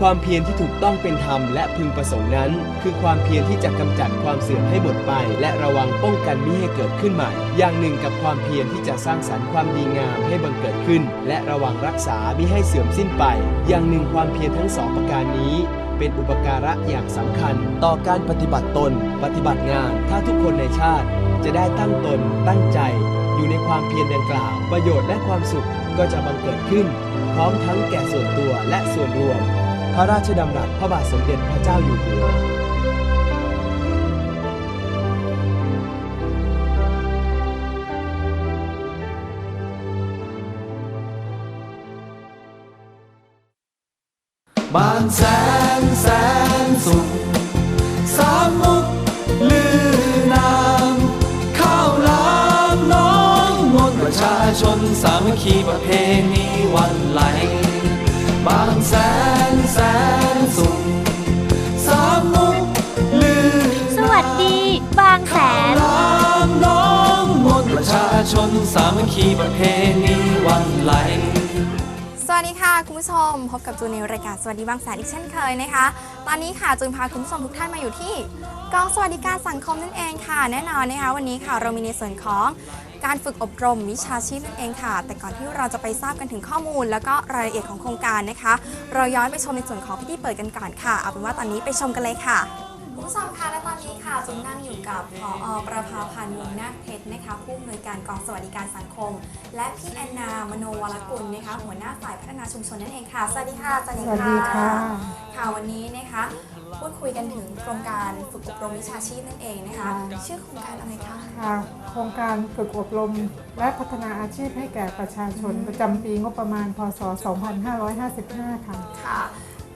ความเพียรที่ถูกต้องเป็นธรรมและพึงประสงค์นั้น คือความเพียรที่จะกำจัดความเสื่อมให้หมดไป และระวังป้องกันมิให้เกิดขึ้นใหม่ อย่างหนึ่งกับความเพียรที่จะสร้างสรรค์ความดีงามให้บังเกิดขึ้น และระวังรักษามิให้เสื่อมสิ้นไป อย่างหนึ่งความเพียรทั้งสองประการนี้เป็นอุปการะอย่างสำคัญ ต่อการปฏิบัติตน ปฏิบัติงาน ถ้าทุกคนในชาติ จะได้ตั้งตน ตั้งใจ อยู่ในความเพียรดังกล่าว ประโยชน์และความสุขก็จะบังเกิดขึ้น พร้อมทั้งแก่ส่วนตัวและส่วนรวม พระราชดำรัสพระบาทสมเด็จพระเจ้าอยู่หัวบางแสนแสนสุขสามมุกลือนามข้าวหลามน้องมนประชาชนสามัคคีประเพณีวันไหล บางแสนแสนสุขสามมุกลือสวัสดี บางแสน ลามน้องมนต์ประชาชนสามัคคีประเพณีวันไหล สวัสดีค่ะ คุณผู้ชม พบกับจูนในรายการสวัสดีบางแสนอีกเช่นเคยนะคะ ตอนนี้ค่ะจูนพาคุณผู้ชมทุกท่านมาอยู่ที่กองสวัสดิการสังคมนั่นเองค่ะ แน่นอนนะคะวันนี้ค่ะเรามีในส่วนของ การฝึกอบรมวิชาชีพนั่นเองค่ะ แต่ก่อนที่เราจะไปทราบกันถึงข้อมูล แล้วก็รายละเอียดของโครงการนะคะ เราย้อนไปชมในส่วนของพิธีเปิดกันก่อนค่ะ เอาเป็นว่าตอนนี้ไปชมกันเลยค่ะคุณผู้ชมคะและตอนนี้ค่ะจุนนั่งอยู่กับพอประภาพันธ์วงนาคเพชรนะคะผู้อำนวยการกองสวัสดิการสังคม และพี่แอนนามโนวรกุลนะคะหัวหน้าฝ่ายพัฒนาชุมชนนั่นเองค่ะ สวัสดีค่ะอาจารย์สวัสดีค่ะค่ะวันนี้นะคะ พูดคุยกันถึงโครงการฝึกอบรมวิชาชีพนั่นเองนะคะ ชื่อโครงการอะไรคะค่ะโครงการฝึกอบรม และพัฒนาอาชีพให้แก่ประชาชนประจำปีงบประมาณ พศ 2555 ค่ะ ค่ะ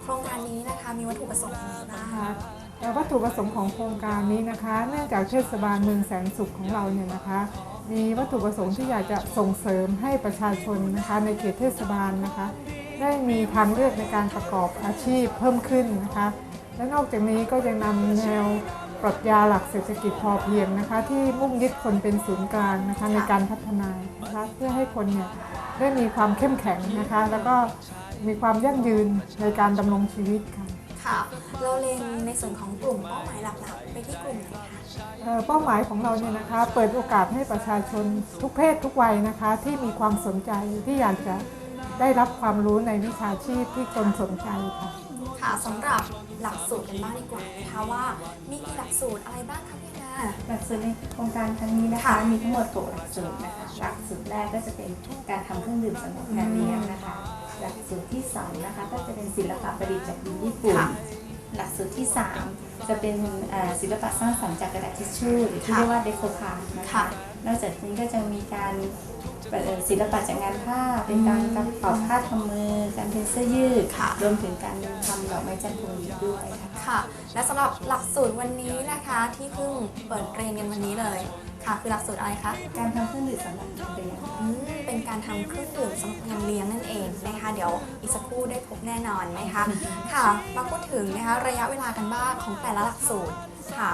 โครงการนี้นะคะมีวัตถุประสงค์อะไรบ้างค่ะและวัตถุประสงค์ของโครงการนี้นะคะ เนื่องจากเทศบาลเมืองแสนสุขของเราเนี่ยนะคะ มีวัตถุประสงค์ที่อยากจะส่งเสริมให้ประชาชนนะคะในเขตเทศบาลนะคะ ได้มีทางเลือกในการประกอบอาชีพเพิ่มขึ้นนะคะ และนอกจากนี้ก็ยังนำแนวปรัชญาหลักเศรษฐกิจพอเพียงนะคะ ที่มุ่งยึดคนเป็นศูนย์กลางนะคะในการพัฒนานะคะเพื่อให้คนเนี่ยได้มีความเข้มแข็งนะคะ แล้วก็มีความยั่งยืนในการดำรงชีวิตค่ะค่ะเราเล็งในส่วนของกลุ่มเป้าหมายหลักๆ ไปที่กลุ่มไหนคะเอ่อเป้าหมายของเราเนี่ยนะคะ เปิดโอกาสให้ประชาชนทุกเพศทุกวัยนะคะ ที่มีความสนใจที่อยากจะได้รับความรู้ในวิชาชีพที่ตนสนใจค่ะ ค่ะสำหรับ หลักสูตรกันบ้างดีกว่านะคะว่า มีกี่หลักสูตรอะไรบ้างคะพี่แอนนา หลักสูตรในโครงการครั้งนี้นะคะค่ะมีทั้งหมด6หลักสูตรนะคะหลักสูตรแรกก็จะเป็นการทำเครื่องดื่มสำหรับการเลี้ยงนะคะ หลักสูตรที่2นะคะ ก็จะเป็นศิลปะประดิษฐ์จากดินญี่ปุ่น ค่ะ หลักสูตรที่3จะเป็นเอ่อศิลปะสร้างสรรค์จากกระดาษทิชชู่หรือที่ค่ะเรียกว่าเดโคพาร์นะค่ะคะ นอกจากนี้ก็จะมีการเอ่อศิลปะจากงานผ้า เป็นการการเป่าผ้าทำมือ การเพ้นเสื้อยืดค่ะรวมถึงการทำดอกไม้จันทร์พวงหลีดด้วยค่ะค่ะ และสำหรับหลักสูตรวันนี้นะคะที่เพิ่งเปิดเรียนกันวันนี้เลยค่ะ คือหลักสูตรอะไรคะ การทำเครื่องดื่มสำหรับการเลี้ยงอืมเป็นการทำเครื่องดื่มสำหรับงานเลี้ยงนั่นเองนะคะเดี๋ยวอีกสักครู่ได้พบแน่นอนนะคะค่ะมาพูดถึงนะคะระยะเวลากันบ้างของแต่ละหลักสูตรค่ะ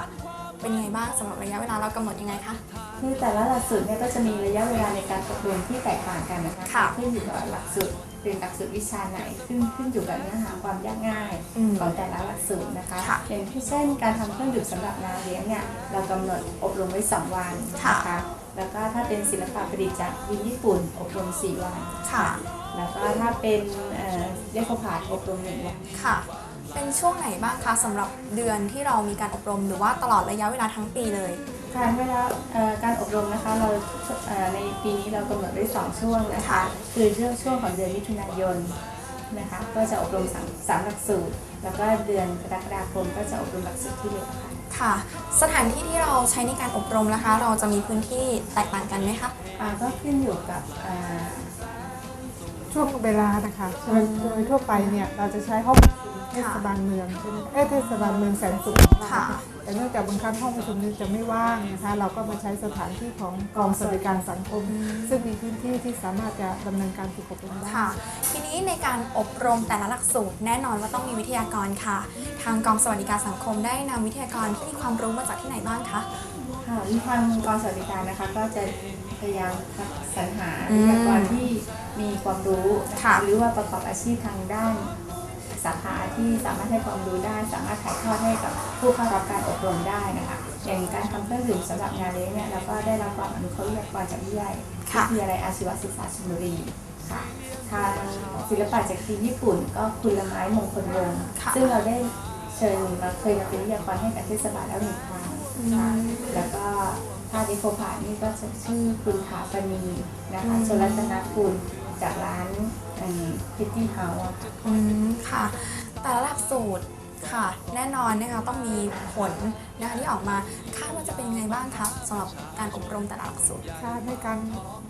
เป็นไงบ้างสำหรับระยะเวลาเรากำหนดยังไงคะ คือแต่ละหลักสูตรเนี่ยก็จะมีระยะเวลาในการอบรมที่แตกต่างกันนะคะค่ะขึ้นอยู่กับหลักสูตรเป็นหลักสูตรวิชาไหนขึ้นขึ้นอยู่กับเนื้อหาความยากง่ายอืมของแต่ละหลักสูตรนะคะค่ะอย่างที่เช่นการทำเครื่องดื่มสำหรับงานเลี้ยงเนี่ยเรากำหนดอบรมไว้2วันนะคะแล้วก็ถ้าเป็นศิลปะประดิษฐ์จากยินญี่ปุ่นอบรม4วัน ค่ะ แล้วก็ถ้าเป็นเอ่อเลโคพาร์ดอบรมหนึ่งวัน ค่ะ เป็นช่วงไหนบ้างคะสำหรับเดือนที่เรามีการอบรมหรือว่าตลอดระยะเวลาทั้งปีเลย การเวลาเอ่อการอบรมนะคะเราเอ่อในปีนี้เรากำหนดไว้สองช่วงนะคะค่ะคือช่วงช่วงของเดือนมิถุนายนนะคะ ก็จะอบรมสามสามหลักสูตร แล้วก็เดือนกรกฎาคมก็จะอบรมหลักสูตรที่เหลือค่ะค่ะสถานที่ที่เราใช้ในการอบรมนะคะ เราจะมีพื้นที่แตกต่างกันไหมคะอ่าก็ขึ้นอยู่กับอ่าช่วงเวลานะคะโดยโดยทั่วไปเนี่ยเราจะใช้ห้องประชุมเทศบาลเมืองใช่ไหมเอ้ยเทศบาลเมืองแสนสุขของเราค่ะ แต่เนื่องจากบางครั้งห้องประชุมนี้จะไม่ว่างนะคะเราก็มาใช้สถานที่ของกองสวัสดิการสังคม ซึ่งมีพื้นที่ที่สามารถจะดำเนินการฝึกอบรมได้ค่ะ ทีนี้ในการอบรมแต่ละหลักสูตรแน่นอนว่าต้องมีวิทยากรค่ะ ทางกองสวัสดิการสังคมได้นำวิทยากรที่มีความรู้มาจากที่ไหนบ้างคะค่ะทางกองสวัสดิการนะคะก็จะพยายามคัดสรรหาอืมวิทยากรที่มีความรู้นะคะค่ะหรือว่าประกอบอาชีพทางด้าน สาขาที่สามารถให้ความรู้ได้ สามารถถ่ายทอดให้กับผู้เข้ารับการอบรมได้นะคะอย่างการทำเครื่องดื่มสำหรับงานเลี้ยงเนี่ยเราก็ได้รับความอนุเคราะห์วิทยากรจากวิทยาลัยค่ะวิทยาลัยอาชีวศึกษาชลบุรีค่ะทางศิลปะจากทีมญี่ปุ่น ก็คุณละไม้มงคลวงศ์ค่ะซึ่งเราได้เชิญมาเคยมาเป็นวิทยากรให้กับเทศบาลแล้วหนึ่งครั้งค่ะแล้วก็ท่าดิโคผานี่ก็จะชื่อคุณถาปณีนะคะชลรัตนกุลจากร้าน พิตตี้เฮาส์ค่ะอืมค่ะ แต่ละหลักสูตรค่ะ แน่นอนนะคะต้องมีผลนะคะที่ออกมาคาดว่าจะเป็นยังไงบ้างคะสำหรับการอบรมแต่ละหลักสูตร ค่ะในการ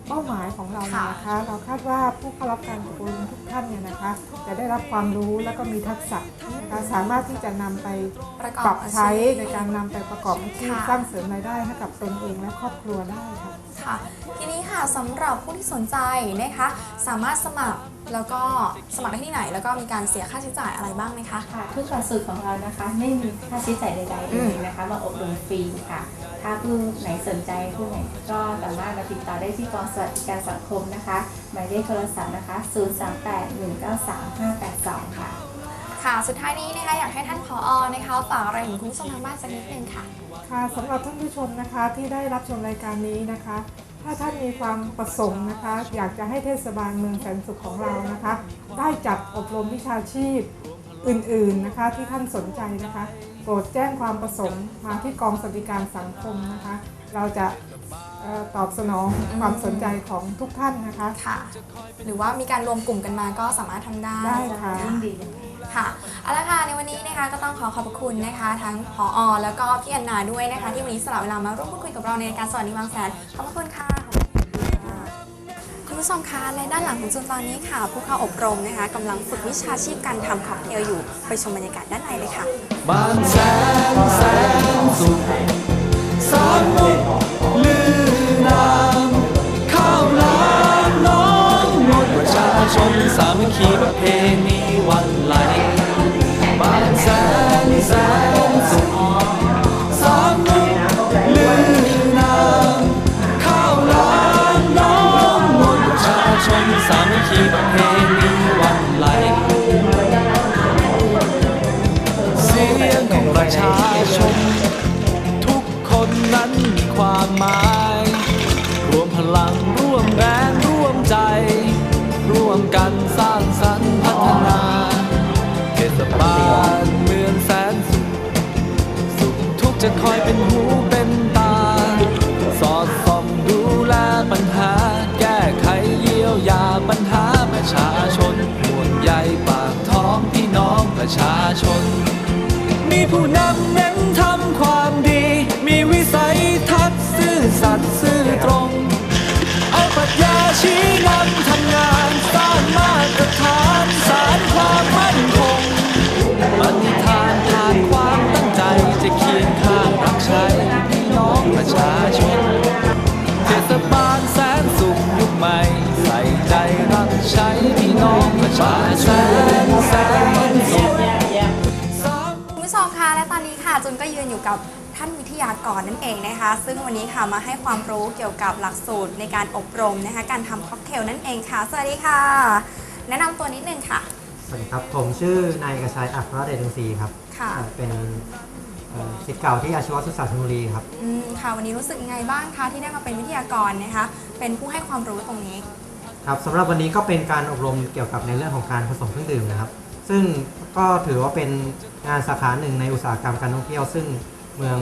เป้าหมายของเราเนี่ยนะคะ เราคาดว่าผู้เข้ารับการอบรมทุกท่านเนี่ยนะคะ จะได้รับความรู้แล้วก็มีทักษะนะคะสามารถที่จะนำไปประกอบปรับใช้อาชีพในการนำไปประกอบอาชีพค่ะ สร้างเสริมรายได้ให้กับตนเองและครอบครัวได้ค่ะ ค่ะ ทีนี้ค่ะสำหรับผู้ที่สนใจนะคะ สามารถสมัคร แล้วก็สมัครได้ที่ไหน แล้วก็มีการเสียค่าใช้จ่ายอะไรบ้างไหมคะ ค่ะทุกหลักสูตรของเรานะคะ ไม่มีค่าใช้จ่ายใดๆเลยนะคะมาอบรมฟรีค่ะ ถ้าผู้ไหนสนใจผู้ไหนก็สามารถมาติดต่อได้ที่กองสวัสดิการสังคมนะคะหมายเลขโทรศัพท์นะคะ 038-193-582 ค่ะ ค่ะ สุดท้ายนี้นะคะอยากให้ท่านผอนะคะฝากอะไรถึงคุณผู้ชมทางบ้านสักนิดนึงค่ะ ค่ะสำหรับท่านผู้ชมนะคะที่ได้รับชมรายการนี้นะคะ ถ้าท่านมีความประสงค์นะคะ อยากจะให้เทศบาลเมืองแสนสุขของเรานะคะ ได้จัดอบรมวิชาชีพอื่นๆนะคะที่ท่านสนใจนะคะ โปรดแจ้งความประสงค์มาที่กองสวัสดิการสังคมนะคะ เราจะเอ่อตอบสนองความสนใจของทุกท่านนะคะค่ะ หรือว่ามีการรวมกลุ่มกันมาก็สามารถทำได้ได้ค่ะยิ่งดีเลยค่ะเอาละค่ะในวันนี้นะคะก็ต้องขอขอบพระคุณนะคะ ทั้งผออแล้วก็พี่แอนนาด้วยนะคะ ที่วันนี้สละเวลามาร่วมพูดคุยกับเราในรายการสวัสดีบางแสนขอบพระคุณค่ะ ผู้ชมคะและด้านหลังของจุนตอนนี้ค่ะ ผู้เข้าอบรมนะคะกำลังฝึกวิชาชีพการทำค็อกเทลอยู่ไปชมบรรยากาศด้านในเลยค่ะบานแสนแสนสุขสามมุกลือนามข้าวล้ามน้องนต์ประชาชนสามัคคีประเพณีวันไหล ประชาชนแสนสุขคุณผู้ชมคะและตอนนี้ค่ะจุนก็ยืนอยู่กับท่านวิทยากรนั่นเองนะคะ ซึ่งวันนี้ค่ะมาให้ความรู้เกี่ยวกับหลักสูตรในการอบรมนะคะ การทำค็อกเทลนั่นเองค่ะ สวัสดีค่ะ แนะนำตัวนิดนึงค่ะ สวัสดีครับ ผมชื่อนายเอกชัยอัครเดชดงศรีครับค่ะเอ่อเป็นเอ่อศิษย์เก่าที่อาชีวศึกษาชลบุรีครับ อืมค่ะ วันนี้รู้สึกยังไงบ้างคะที่ได้มาเป็นวิทยากรนะคะ เป็นผู้ให้ความรู้ตรงนี้ ครับสำหรับวันนี้ก็เป็นการอบรมเกี่ยวกับในเรื่องของการผสมเครื่องดื่มนะครับ ซึ่งก็ถือว่าเป็นงานสาขาหนึ่งในอุตสาหกรรมการท่องเที่ยว ซึ่งเมือง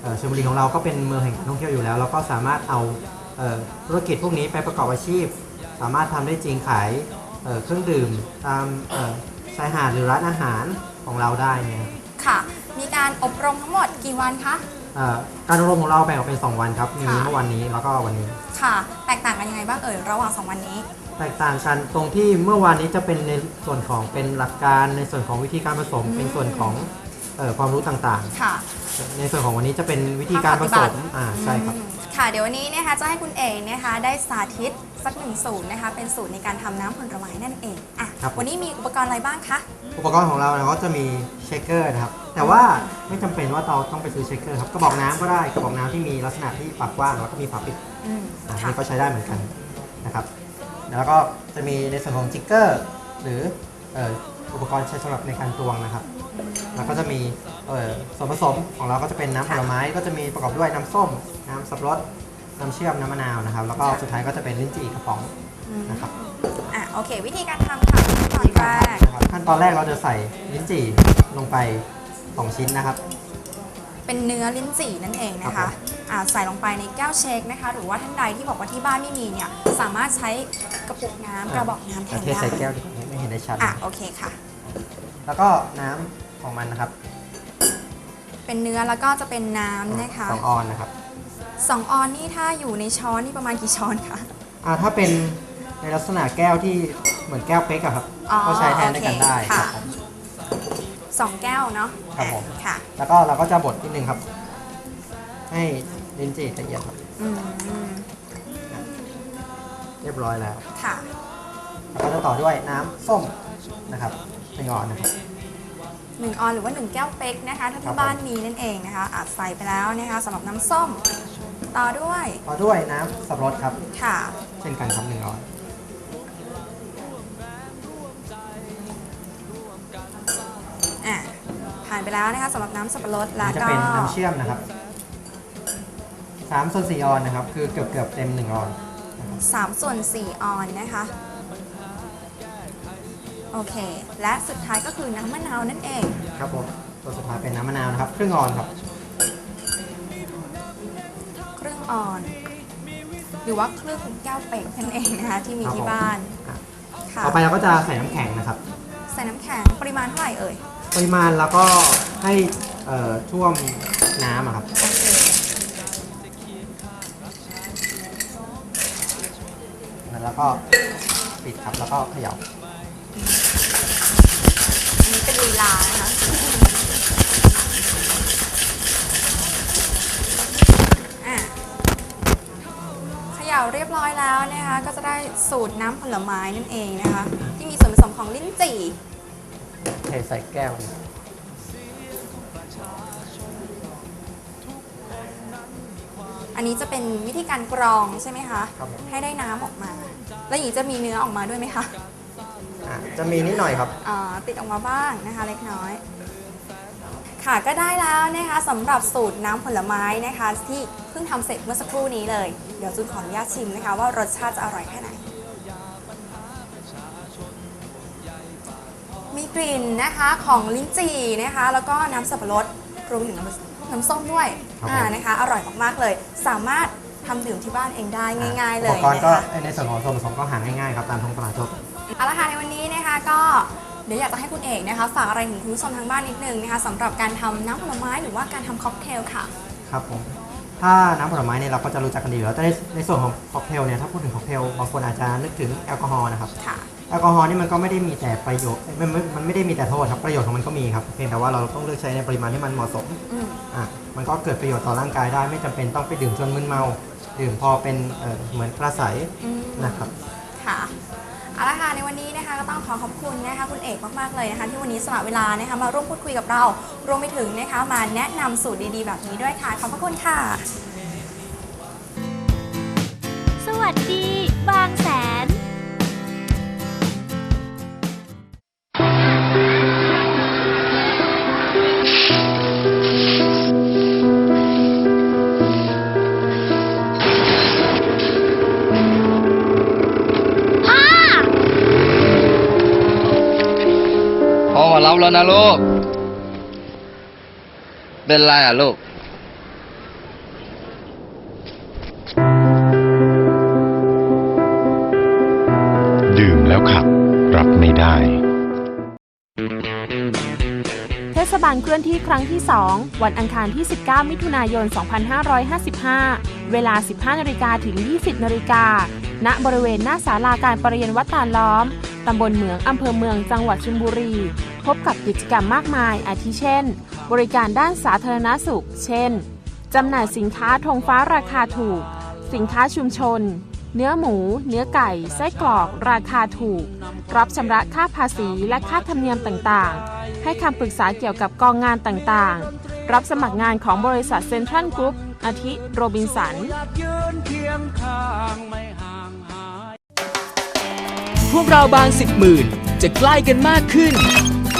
เอ่อชลบุรีของเราก็เป็นเมืองแห่งการท่องเที่ยวอยู่แล้วแล้วก็สามารถเอาเอ่อธุรกิจพวกนี้ไปประกอบอาชีพ สามารถทำได้จริงขายเอ่อเครื่องดื่มตามเอ่อชายหาดหรือร้านอาหารของเราได้เนี่ยครับค่ะ มีการอบรมทั้งหมดกี่วันคะเอ่อการอบรมของเราแบ่งออกเป็น 2 วันครับ มีค่ะเมื่อวันนี้แล้วก็วันนี้ ค่ะ แตกต่างกันยังไงบ้างเอ่ยระหว่างสองวันนี้ แตกต่างกันตรงที่เมื่อวานนี้จะเป็นในส่วนของเป็นหลักการในส่วนของวิธีการผสม อืม เป็นส่วนของเออความรู้ต่างค่ะ ๆ ในส่วนของวันนี้จะเป็นวิธีการผสมอ่าใช่ครับ อืมค่ะ เดี๋ยววันนี้นะคะจะให้คุณเอกนะคะได้สาธิตสักหนึ่งสูตรนะคะ เป็นสูตรในการทำน้ำผลไม้นั่นเองอะครับผม วันนี้มีอุปกรณ์อะไรบ้างคะ อุปกรณ์ของเราเนี่ยก็จะมีเชคเกอร์นะครับ แต่ว่าไม่จำเป็นว่าเราต้องไปซื้อเชคเกอร์ครับกระบอกน้ำก็ได้กระบอกน้ำที่มีลักษณะที่ปากกว้างแล้วก็มีฝาปิด อืมอ่าค่ะนี่ก็ใช้ได้เหมือนกันนะครับ แล้วก็จะมีในส่วนของจิกเกอร์ หรือเอ่ออุปกรณ์ใช้สำหรับในการตวงนะครับ แล้วก็จะมีเอ่อส่วนผสมของเราก็จะเป็นน้ำผลไม้ก็จะมีประกอบด้วยน้ำส้ม น้ำสับปะรดน้ำเชื่อมน้ำมะนาวนะครับ แล้วก็สุดท้ายก็จะเป็นลิ้นจี่กระป๋องนะครับอะโอเค วิธีการทำค่ะขั้นตอนแรกนะครับขั้นตอนแรกเราจะใส่ลิ้นจี่ลงไป 2 ชิ้นนะครับ เป็นเนื้อลิ้นจี่นั่นเองนะครัคะบผม อ่าใส่ลงไปในแก้วเชคนะคะ หรือว่าท่านใดที่บอกว่าที่บ้านไม่มีเนี่ยสามารถใช้กระปุกน้ำกระบอกน้ำแทนเทได้ใส่แก้วดีกว่าไม่เห็นได้ชัด อะโอเคค่ะ แล้วก็น้ำของมันนะครับเป็นเนื้อแล้วก็จะเป็นน้ำนะคะสองออนนะครับสองออนนี่ถ้าอยู่ในช้อนนี่ประมาณกี่ช้อนคะ อ่าถ้าเป็นในลักษณะแก้วที่เหมือนแก้วเป๊กอะครับ อ๋อก็ใช้แทนด้วยกันได้โอเคคค่ะรับผม สองแก้วเนาะครับผมอะค่ะแล้วก็เราก็จะบดนิดนึงครับ ให้ลิ้นจี่ละเอียดครับอืมเรียบร้อยแล้วค่ะ แล้วก็จะต่อด้วยน้ำส้มนะครับหนึ่งออนนะครับ หนึ่งออนหรือว่าหนึ่งแก้วเป๊กนะคะถ้าครัที่บบ้านมีนั่นเองนะคะอาจใส่ไปแล้วนะคะสำหรับน้ำส้ม ต่อด้วยต่อด้วยน้ำสับปะรดครับ ค่ะ เช่นกันครับหนึ่งออนานไปแล้วนะคะสำหรับน้ำสับปะรดอัแล้นวนี้จะก็เป็นน้ำเชื่อมนะครับสามส่วนสี่ออนนะครับ คือเกือบเกือบๆเต็มหนึ่งออน สามส่วนสี่ออนนะคะ โอเค และสุดท้ายก็คือน้ำมะนาวนั่นเอง ครับผมตัวสุดท้ายเป็นน้ำมะนาวนะครับ ครึ่งออนครับครึ่งออน หรือว่าครึ่งแก้วเป็กนั่นเองนะคะที่มีครับที่ผมบ้านอะค่ะ ต่อไปเราก็จะใส่น้ำแข็งนะครับ ใส่น้ำแข็งปริมาณเท่าไหร่เอ่ย ปริมาณแล้วก็ให้เอ่อท่วมน้ำอะครับ แล้วก็ปิดครับแล้วก็เขย่าอันนี้เป็นลีลานะคะอะเขย่าเรียบร้อยแล้วนะคะ ก็จะได้สูตรน้ำผลไม้นั่นเองนะคะ ที่มีส่วนผสมของลิ้นจี่ เทใส่แก้วนี่อันนี้จะเป็นวิธีการกรองใช่ไหมคะครับผมให้ได้น้ำออกมา แล้วอย่างนี้จะมีเนื้อออกมาด้วยไหมคะอะจะมีนิดหน่อยครับ อ่าติดออกมาบ้างนะคะเล็กน้อย ค่ะก็ได้แล้วนะคะสำหรับสูตรน้ำผลไม้นะคะ ที่เพิ่งทำเสร็จเมื่อสักครู่นี้เลย เดี๋ยวจูนขออนุญาตชิมนะคะ ว่ารสชาติจะอร่อยแค่ไหน มีกลิ่นนะคะของลิ้นจี่นะคะ แล้วก็น้ำสับปะรดรวมถึงน้ำน้ำส้มด้วยครับผม อ่านะคะ อร่อยมากๆเลย สามารถทำดื่มที่บ้านเองได้ง่าย ๆ เลอุยปกรณ์นะก็คะในส่วนของส่วนผสมก็หาง่ายๆครับตามท้องตลาดทั่วไป เอาละค่ะในวันนี้นะคะก็เดี๋ยวอยากจะให้คุณเอกนะคะ ฝากอะไรถึงคุณผู้ชมทางบ้านนิดนึงนะคะสำหรับการทำน้ำผลไม้หรือว่าการทำค็อกเทลค่ะ ครับผม ถ้าน้ำผลไม้เนี่ยเราก็จะรู้จักกันดีอยู่แล้วแต่ในในส่วนของค็อกเทลเนี่ยถ้าพูดถึงค็อกเทลบางคนอาจจะนึกถึงแอลกอฮอล์นะครับ ค่ะ แอลกอฮอล์นี่มันก็ไม่ได้มีแต่ประโยชน์มันมันมันไม่ได้มีแต่โทษครับประโยชน์ของมันก็มีครับเพียงแต่ว่าเราต้องเลือกใช้ในปริมาณที่มันเหมาะสมอืมอะมันก็เกิดประโยชน์ต่อร่างกายได้ ไม่จำเป็นต้องไปดื่มจนมึนเมา ดื่มพอเป็นเอ่อเหมือนกระใสอืม นะครับ ค่ะเอาละค่ะในวันนี้นะคะก็ต้องขอขอบคุณนะคะคุณเอกมากๆเลยนะคะที่วันนี้สละเวลานะคะมาร่วมพูดคุยกับเรารวมไปถึงนะคะมาแนะนำสูตรดีๆ แบบนี้ด้วยค่ะขอบพระคุณค่ะ สวัสดี บางแสน แล้วนะลูก เป็นไรอะลูก ดื่มแล้วขับ รับไม่ได้ เทศบาลเคลื่อนที่ครั้งที่ 2 วันอังคารที่ 19 มิถุนายน 2555 เวลา 15นาฬิกาถึง 20นาฬิกา ณ บริเวณหน้าศาลาการประเรียนวัดตาล้อม ตำบลเหมือง อำเภอเมือง จังหวัดชลบุรี พบกับกิจกรรมมากมาย อาทิเช่น บริการด้านสาธารณสุข เช่น จำหน่ายสินค้าธงฟ้าราคาถูก สินค้าชุมชน เนื้อหมู เนื้อไก่ ไส้กรอก ราคาถูก รับชำระค่าภาษีและค่าธรรมเนียมต่างๆ ให้คำปรึกษาเกี่ยวกับกองงานต่างๆ รับสมัครงานของบริษัทเซ็นทรัลกรุ๊ป อาทิ โรบินสันพวกเราบางสิบหมื่นจะใกล้กันมากขึ้น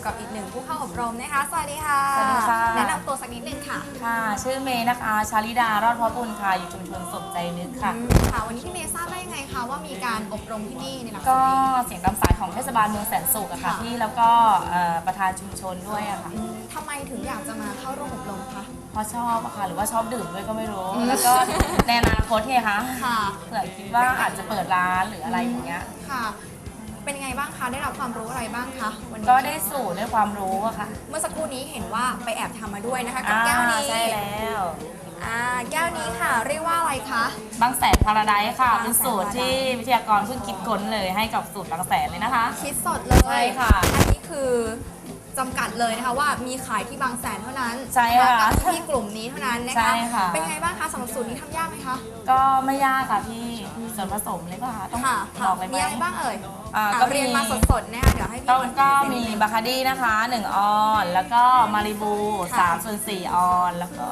อยู่กับอีกหนึ่งผู้เข้าอบรมนะคะ สวัสดีค่ะ สวัสดีค่ะ แนะนำตัวสักนิดนึงค่ะค่ะ ชื่อเมย์นะคะ ชาลิดา รอดพระบุญค่ะ อยู่ชุมชนสมใจนึกค่ะ อืมค่ะ วันนี้พี่เมย์ทราบได้ยังไงคะว่ามีการอบรมที่นี่ในหลักสูก็ตรนี้ เสียงตามสายของเทศบาลเมืองแสนสุขอะค่ะค่ะที่ แล้วก็เอ่อประธานชุมชนด้วยอะค่ะ อืมทำไมถึงอยากจะมาเข้าร่วมอบรมคะ เพราะชอบอะค่ะ หรือว่าชอบดื่มด้วยก็ไม่รู้ อืม แล้วก็ในอนาคตเนี่ยคะค่ะ เผื่อคิดว่าอาจจะเปิดร้านหรืออะไรอย่างเงี้ย ค่ะ เป็นยังไงบ้างคะ ได้รับความรู้อะไรบ้างคะวันนี้ก็ได้สูตรได้ความรู้อะค่ะเมื่อสักครู่นี้เห็นว่าไปแอบทำมาด้วยนะคะกับแก้วนี้อ่าใช่แล้วอ่าแก้วนี้ค่ะ เรียกว่าอะไรคะ บางแสนพาราไดซ์ค่ะบางแสน เป็นสูตรที่วิทยากรเพิ่งคิดค้นเลยให้กับสูตรบางแสนเลยนะคะ คิดสดเลยใช่ค่ะ อันนี้คือ จำกัดเลยนะคะว่ามีขายที่บางแสนเท่านั้นใช่ค่ะนกับที่กลุ่มนี้เท่านั้นนะคะใช่ค่ะ เป็นไงบ้างคะสำหรับสูตรนี้ทำยากไหมคะก็ไม่ยากค่ะพี่ส่วนผสมเลยป่ะคะต้องค่ะบอกเลยไหม มีอะไรบ้างเอ่ยอ่าอะก็เรียนมาสดๆนะคะเดี๋ยวให้พี่ก็วันก็พรีมีเซนต์บาคาดี้นะคะ 1 ออน แล้วก็มาริบูค่ะ3ส่วน4ออน แล้วก็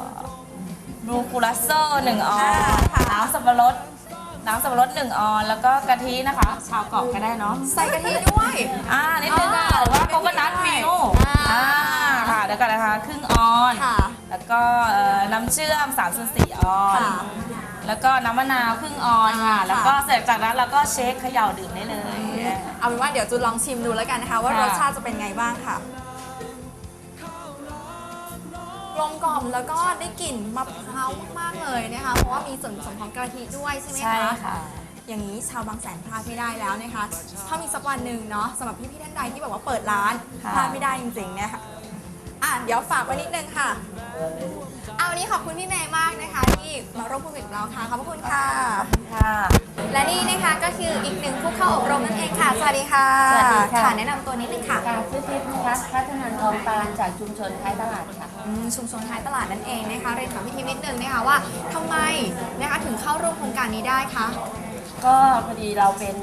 บลูคูลัสโซ่1ออนค่ะน้ำสับปะรด น้ำสับปะรด1ออนแล้วก็กะทินะคะ ชาวเกาะก็ได้เนาะใส่กะทิด้วย อ่านิดนึงค่ะอ๋อหรือว่าโคโคนัทกะทิมิด้วยลอ่า อ่าค่ะเดี๋ยวกันนะคะครึ่งออน ค่ะ แล้วก็เอ่อน้ำเชื่อม3ส่วน4ออน ค่ะ แล้วก็น้ำมะนาวครึ่งออนค่ะ ค่ะ แล้วก็เสร็จจากนั้นเราก็เช็คเขย่าดื่มได้เลย เอาเป็นว่าเดี๋ยวจูนลองชิมดูแล้วกันนะคะ ว่าค่ะ รสชาติจะเป็นไงบ้างค่ะ ลมกล่อมแล้วก็ได้กลิ่นมะพร้าวมากๆเลยนะคะ เพราะว่ามีส่วนผสมของกะทิด้วยใช่ไหมใช่คะค่ะ อย่างนี้ชาวบางแสนพลาดไม่ได้แล้วนะคะ ถ้ามีสักวันหนึ่งเนาะสำหรับพี่ๆท่านใดที่แบบว่าเปิดร้านค่ะ พลาดไม่ได้จริงๆเนี่ยค่ะอะ เดี๋ยวฝากไว้นิดนึงค่ะเอาวันนี้ขอบคุณพี่เมย์มากนะคะ ที่มาร่วมพูดคุยกับเราค่ะขอบพระคุณค่ะ ค่ะ และนี่นะคะก็คืออีกหนึ่งผู้เข้าอบรมนั่นเองค่ะ สวัสดีค่ะสวัสดีค่ะ แนะนำตัวนิดนึงค่ะ การซื้อทิพย์นะคะพัฒนานทองปานจากชุมชนท้ายตลาดค่ะ อืมชุมชนท้ายตลาดนั่นเองนะคะเรียนถามพี่ทิพย์นิดนึงนะคะว่าทำไมนะคะถึงเข้าร่วมโครงการนี้ได้คะ ก็พอดีเราเป็น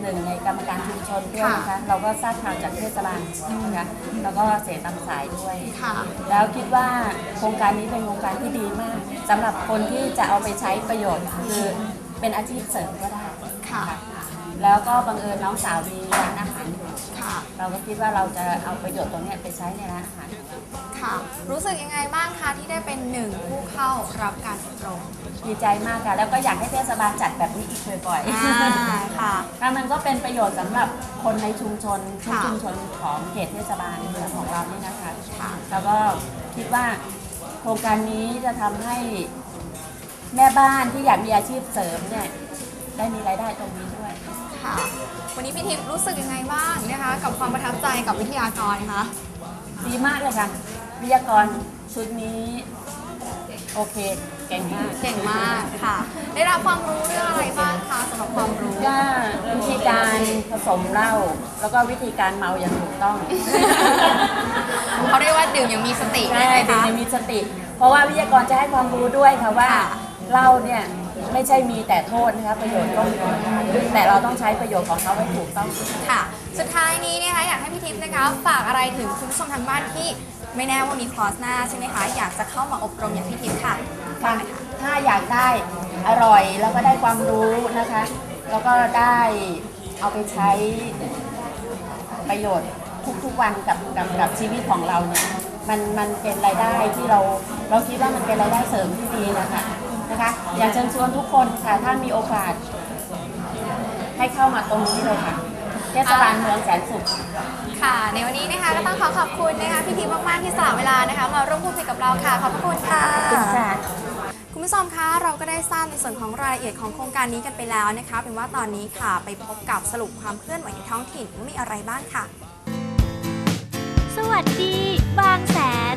หนึ่งในกรรมการชุมชนด้วยนะคะเราก็ทราบข่าวจากเทศบาลนะคะแล้วก็เสียตามสายด้วย ค่ะ แล้วคิดว่าโครงการนี้เป็นโครงการที่ดีมากสำหรับคนที่จะเอาไปใช้ประโยชน์คือเป็นอาชีพเสริมก็ได้ค่ะ แล้วก็บังเอิญน้องสาวมีร้านอาหารอยู่ ค่ะ เราก็คิดว่าเราจะเอาประโยชน์ตรงเนี้ยไปใช้ในร้านอาหารค่ะ รู้สึกยังไงบ้างคะที่ได้เป็นหนึ่งผู้เข้ารับการอบรมดีใจมากค่ะ แล้วก็อยากให้เทศบาลจัดแบบนี้อีกบ่อยอ่าค่ะๆแล้วมันก็เป็นประโยชน์สำหรับคนในชุมชนทุกค่ะ ชุมชนของเขตเทศบาลเมืองของเรานี่นะคะ ค่ะ แล้วก็คิดว่าโครงการนี้จะทำให้แม่บ้านที่อยากมีอาชีพเสริมเนี่ยได้มีรายได้ตรงนี้ด้วย ค่ะ วันนี้พี่ทิพย์รู้สึกยังไงบ้างนะคะ กับความประทับใจกับวิทยากรคะดีมากเลยค่ะ วิทยากรชุดนี้ โอเค เก่งมากเก่งมากค่ะ ได้รับความรู้เรื่องอะไรบ้างคะสำหรับความรู้ ก็วิธีการผสมเหล้าแล้วก็วิธีการเมาอย่างถูกต้องเขาเรียกว่าดื่มอย่างมีสติใช่ไหมดื่มคะยังมีสติ เพราะว่าวิทยากรจะให้ความรู้ด้วยค่ะว่าค่ะ เหล้าเนี่ย ไม่ใช่มีแต่โทษนะคะประโยชน์ก็มีแต่เราต้องใช้ประโยชน์ของเขาให้ถูกต้อง ค่ะ สุดท้ายนี้นะคะอยากให้พี่ทิพย์นะคะ ฝากอะไรถึงคุณผู้ชมทางบ้านที่ไม่แน่ว่ามีคลอสหน้าใช่ไหมคะ อยากจะเข้ามาอบรมอย่างพี่ทิพย์ค่ะค่ะ ถ้าอยากได้อร่อยแล้วก็ได้ความรู้นะคะ แล้วก็ได้เอาไปใช้ประโยชน์ทุกๆวันกับกับกับชีวิตของเราเนี่ยมันมันเป็นรายได้ที่เราเราคิดว่ามันเป็นรายได้เสริมที่ดีนะคะ นะคะอยากเชิญชวนทุกคนค่ะถ้ามีโอกาส ให้เข้ามาตรงนี้เลยค่ะเทศบาลเมืองแสนสุขค่ะในวันนี้นะคะก็ต้องขอขอบคุณนะคะพี่ทิพย์มากๆที่สละเวลานะคะมาร่วมพูดคุยกับเราค่ะขอบพระคุณค่ะคุณผู้ชมคะเราก็ได้ทราบในส่วนของรายละเอียดของโครงการนี้กันไปแล้วนะคะเป็นว่าตอนนี้ค่ะไปพบกับสรุปความเคลื่อนไหวในท้องถิ่นว่ามีอะไรบ้างค่ะ สวัสดี บางแสน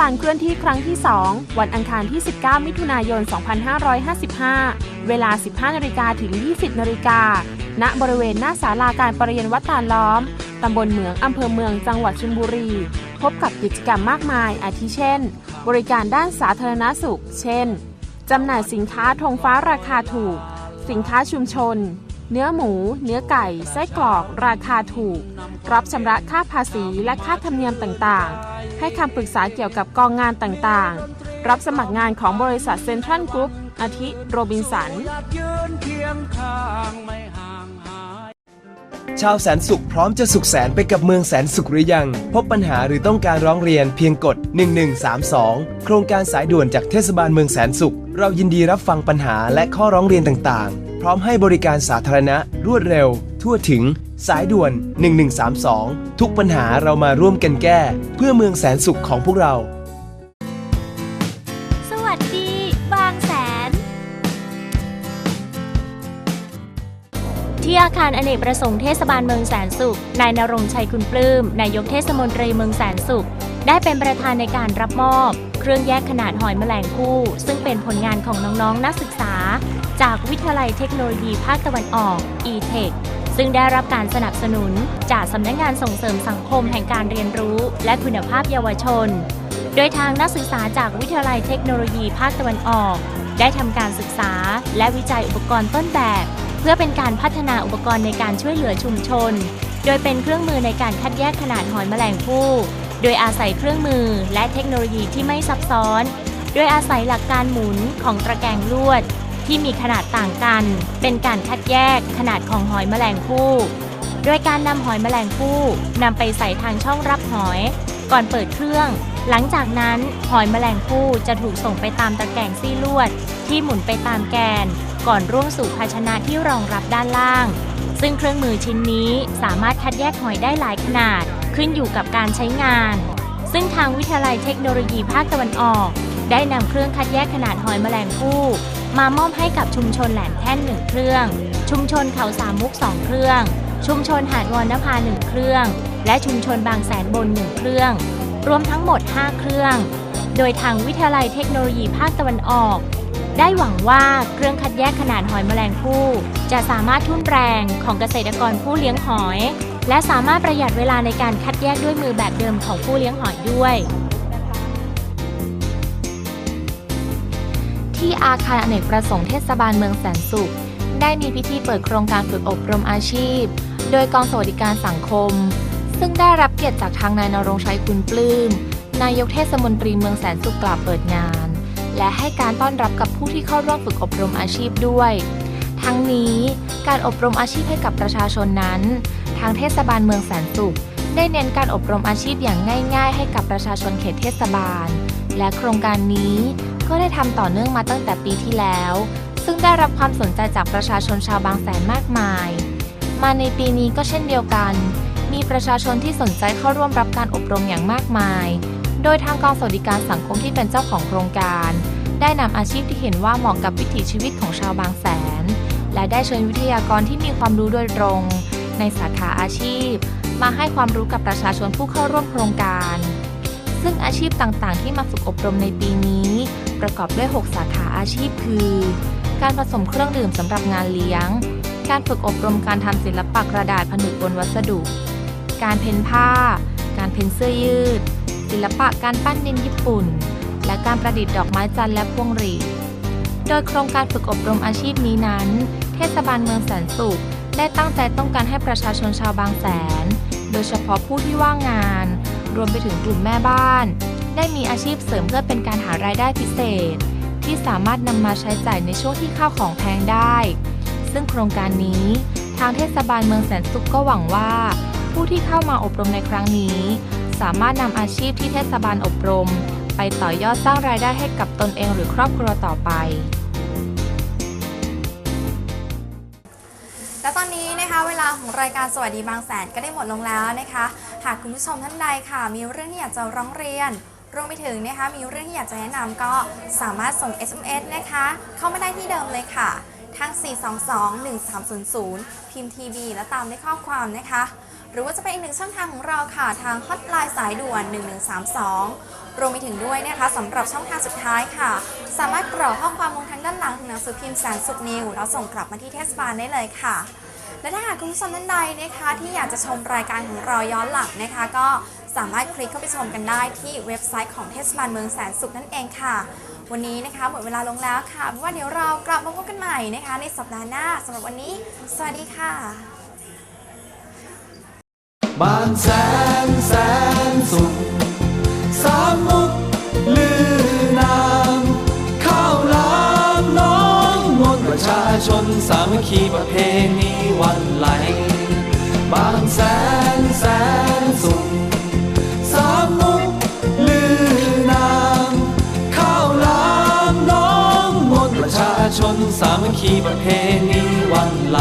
บาลเคลื่อนที่ครั้งที่ 2 วันอังคารที่ 19 มิถุนายน 2555 เวลา 15นาฬิกาถึง 20นาฬิกา ณ บริเวณหน้าศาลาการประเรียนวัดตาลล้อม ตำบลเหมือง อำเภอเมือง จังหวัดชลบุรี พบกับกิจกรรมมากมาย อาทิเช่น บริการด้านสาธารณสุข เช่น จำหน่ายสินค้าธงฟ้าราคาถูก สินค้าชุมชน เนื้อหมู เนื้อไก่ ไส้กรอก ราคาถูก รับชำระค่าภาษีและค่าธรรมเนียมต่างๆ ให้คำปรึกษาเกี่ยวกับกองงานต่างๆ รับสมัครงานของบริษัทเซ็นทรัลกรุ๊ป อาทิ โรบินสัน ชาวแสนสุขพร้อมจะสุขแสนไปกับเมืองแสนสุขหรือยัง พบปัญหาหรือต้องการร้องเรียนเพียงกด 1132 โครงการสายด่วนจากเทศบาลเมืองแสนสุข เรายินดีรับฟังปัญหาและข้อร้องเรียนต่างๆ พร้อมให้บริการสาธารณะ รวดเร็ว ทั่วถึง สายด่วน 1132 ทุกปัญหาเรามาร่วมกันแก้ เพื่อเมืองแสนสุขของพวกเรา สวัสดี บางแสน ที่อาคารอเนกประสงค์เทศบาลเมืองแสนสุข นายนรงชัยคุณปลื้ม นายกเทศมนตรีเมืองแสนสุข ได้เป็นประธานในการรับมอบ เครื่องแยกขนาดหอยแมลงภู่ซึ่งเป็นผลงานของน้องๆนักศึกษา จากวิทยาลัยเทคโนโลยีภาคตะวันออก e-tech ซึ่งได้รับการสนับสนุนจากสำนักงานส่งเสริมสังคมแห่งการเรียนรู้ และคุณภาพเยาวชน โดยทางนักศึกษาจากวิทยาลัยเทคโนโลยีภาคตะวันออก ได้ทำการศึกษา และวิจัยอุปกรณ์ต้นแบบ เพื่อเป็นการพัฒนาอุปกรณ์ในการช่วยเหลือชุมชน โดยเป็นเครื่องมือในการคัดแยกขนาดหอยแมลงภู่ โดยอาศัยเครื่องมือและเทคโนโลยีที่ไม่ซับซ้อน โดยอาศัยหลักการหมุนของตะแกรงลวด ที่มีขนาดต่างกัน เป็นการคัดแยกขนาดของหอยแมลงภู่ โดยการนำหอยแมลงภู่นำไปใส่ทางช่องรับหอย ก่อนเปิดเครื่อง หลังจากนั้นหอยแมลงภู่จะถูกส่งไปตามตะแกรงซี่ลวด ที่หมุนไปตามแกน ก่อนร่วงสู่ภาชนะที่รองรับด้านล่าง ซึ่งเครื่องมือชิ้นนี้สามารถคัดแยกหอยได้หลายขนาด ขึ้นอยู่กับการใช้งาน ซึ่งทางวิทยาลัยเทคโนโลยีภาคตะวันออก ได้นำเครื่องคัดแยกขนาดหอยแมลงภู่มามอบให้กับชุมชนแหลมแท่นหนึ่งเครื่อง ชุมชนเขาสามมุกสองเครื่อง ชุมชนหาดวอนนภาหนึ่งเครื่อง และชุมชนบางแสนบนหนึ่งเครื่อง รวมทั้งหมด 5 เครื่อง โดยทางวิทยาลัยเทคโนโลยีภาคตะวันออกได้หวังว่าเครื่องคัดแยกขนาดหอยแมลงภู่จะสามารถทุ่นแรงของเกษตรกรผู้เลี้ยงหอย และสามารถประหยัดเวลาในการคัดแยกด้วยมือแบบเดิมของผู้เลี้ยงหอยด้วย ที่อาคารอเนกประสงค์เทศบาลเมืองแสนสุข ได้มีพิธีเปิดโครงการฝึกอบรมอาชีพ โดยกองสวัสดิการสังคม ซึ่งได้รับเกียรติจากทางนายนรงชัยคุณปลื้มนายกเทศมนตรีเมืองแสนสุขกล่าวเปิดงาน และให้การต้อนรับกับผู้ที่เข้าร่วมฝึกอบรมอาชีพด้วย ทั้งนี้การอบรมอาชีพให้กับประชาชนนั้น ทางเทศบาลเมืองแสนสุข ได้เน้นการอบรมอาชีพอย่างง่าย ๆ ให้กับประชาชนเขตเทศบาล และโครงการนี้ก็ได้ทำต่อเนื่องมาตั้งแต่ปีที่แล้ว ซึ่งได้รับความสนใจจากประชาชนชาวบางแสนมากมาย มาในปีนี้ก็เช่นเดียวกัน มีประชาชนที่สนใจเข้าร่วมรับการอบรมอย่างมากมาย โดยทางกองสวัสดิการสังคมที่เป็นเจ้าของโครงการ ได้นำอาชีพที่เห็นว่าเหมาะกับวิถีชีวิตของชาวบางแสน และได้เชิญวิทยากรที่มีความรู้โดยตรง ในสาขาอาชีพ มาให้ความรู้กับประชาชนผู้เข้าร่วมโครงการ ซึ่งอาชีพต่างๆ ที่มาฝึกอบรมในปีนี้ ประกอบด้วย 6 สาขาอาชีพคือ การผสมเครื่องดื่มสำหรับงานเลี้ยง การฝึกอบรมการทำศิลปะกระดาษผนึกบนวัสดุ การเพ้นผ้า การเพ้นเสื้อยืด ศิลปะการปั้นดินญี่ปุ่น และการประดิษฐ์ดอกไม้จันทร์และพวงหรีด โดยโครงการฝึกอบรมอาชีพนี้นั้น เทศบาลเมืองแสนสุข ได้ตั้งใจต้องการให้ประชาชนชาวบางแสน โดยเฉพาะผู้ที่ว่างงาน รวมไปถึงกลุ่มแม่บ้าน ได้มีอาชีพเสริมเพื่อเป็นการหารายได้พิเศษ ที่สามารถนำมาใช้จ่ายในช่วงที่ข้าวของแพงได้ ซึ่งโครงการนี้ ทางเทศบาลเมืองแสนสุขก็หวังว่า ผู้ที่เข้ามาอบรมในครั้งนี้ สามารถนำอาชีพที่เทศบาลอบรมไปต่อยอดสร้างรายได้ให้กับตนเองหรือครอบครัวต่อไป เวลาของรายการสวัสดีบางแสนก็ได้หมดลงแล้วนะคะ หากคุณผู้ชมท่านใดค่ะ มีเรื่องที่อยากจะร้องเรียนรวมไปถึงนะคะมีเรื่องที่อยากจะแนะนำก็สามารถส่ง SMS นะคะ เข้ามาได้ที่เดิมเลยค่ะทาง422-1300 พิมพ์ TB และตามด้วยข้อความนะคะ หรือว่าจะเป็นอีกหนึ่งช่องทางของเราค่ะ ทางฮอตไลน์สายด่วน 1132 รวมไปถึงด้วยนะคะสำหรับช่องทางสุดท้ายค่ะ สามารถกรอกข้อความลงทางด้านหลังของหนังสือพิมพ์แสนสุขนิวแล้วส่งกลับมาที่เทศบาลได้เลยค่ะ และถ้าหากคุณผู้ชมท่านใดนะคะที่อยากจะชมรายการของเราย้อนหลังนะคะ ก็สามารถคลิกเข้าไปชมกันได้ที่เว็บไซต์ของเทศบาลเมืองแสนสุขนั่นเองค่ะ วันนี้นะคะหมดเวลาลงแล้วค่ะเพราะว่าเดี๋ยวเรากลับมาพบกันใหม่นะคะ ในสัปดาห์หน้าสำหรับวันนี้ สวัสดีค่ะ บางแสนแสนสุขสามมุก ชาชนสามัคคีประเพณีวันไหล บางแสนแสนสุขสามมุกลือนามข้าวหลามน้องมนประชาชนสามัคคีประเพณีวันไหล